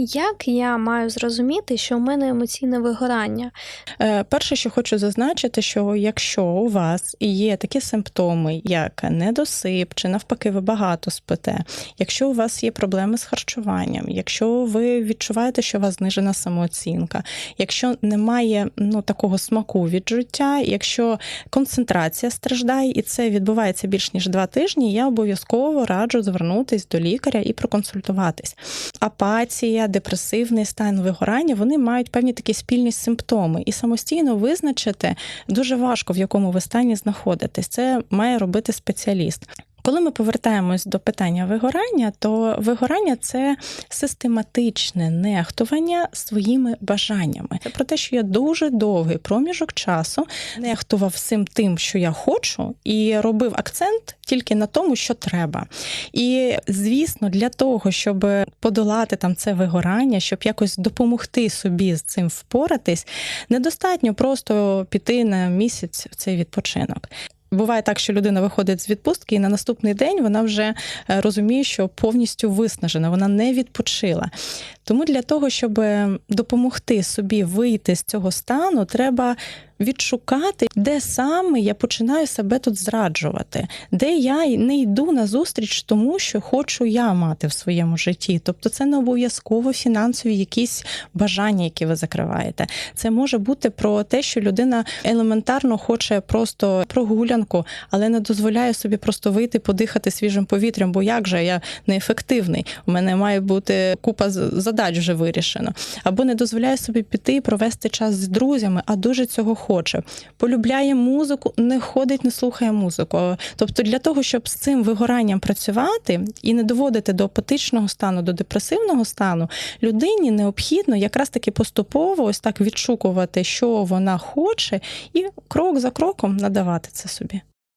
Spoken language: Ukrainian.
Як я маю зрозуміти, що у мене емоційне вигорання? Е, Перше, що хочу зазначити, що якщо у вас є такі симптоми, як недосип, чи навпаки, ви багато спите, якщо у вас є проблеми з харчуванням, якщо ви відчуваєте, що у вас знижена самооцінка, якщо немає ну такого смаку від життя, якщо концентрація страждає, і це відбувається більш ніж два тижні, я обов'язково раджу звернутись до лікаря і проконсультуватись. Апатія, депресивний стан вигорання, вони мають певні такі спільні симптоми, і самостійно визначити дуже важко, в якому ви стані знаходитесь. Це має робити спеціаліст. Коли ми повертаємось до питання вигорання, то вигорання це систематичне нехтування своїми бажаннями. Це про те, що я дуже довгий проміжок часу нехтував всім тим, що я хочу, і робив акцент тільки на тому, що треба. І звісно, для того, щоб подолати там це вигорання, щоб якось допомогти собі з цим впоратись, недостатньо просто піти на місяць в цей відпочинок. Буває так, що людина виходить з відпустки, і на наступний день вона вже е, розуміє, що повністю виснажена, вона не відпочила. Тому для того, щоб допомогти собі вийти з цього стану, треба відшукати, де саме я починаю себе тут зраджувати, де я не йду на зустріч тому, що хочу я мати в своєму житті. Тобто, це не обов'язково фінансові якісь бажання, які ви закриваєте. Це може бути про те, що людина елементарно хоче просто прогулянку, але не дозволяє собі просто вийти, подихати свіжим повітрям. Бо як же я неефективний? У мене має бути купа з- задач вже вирішено. Або не дозволяє собі піти і провести час з друзями, а дуже цього хоче. Полюбляє музику, не ходить, не слухає музику. Тобто, для того, щоб з цим вигоранням працювати і не доводити до апатичного стану, до депресивного стану, людині необхідно якраз таки поступово ось так відшукувати, що вона хоче, і крок за кроком надавати це собі.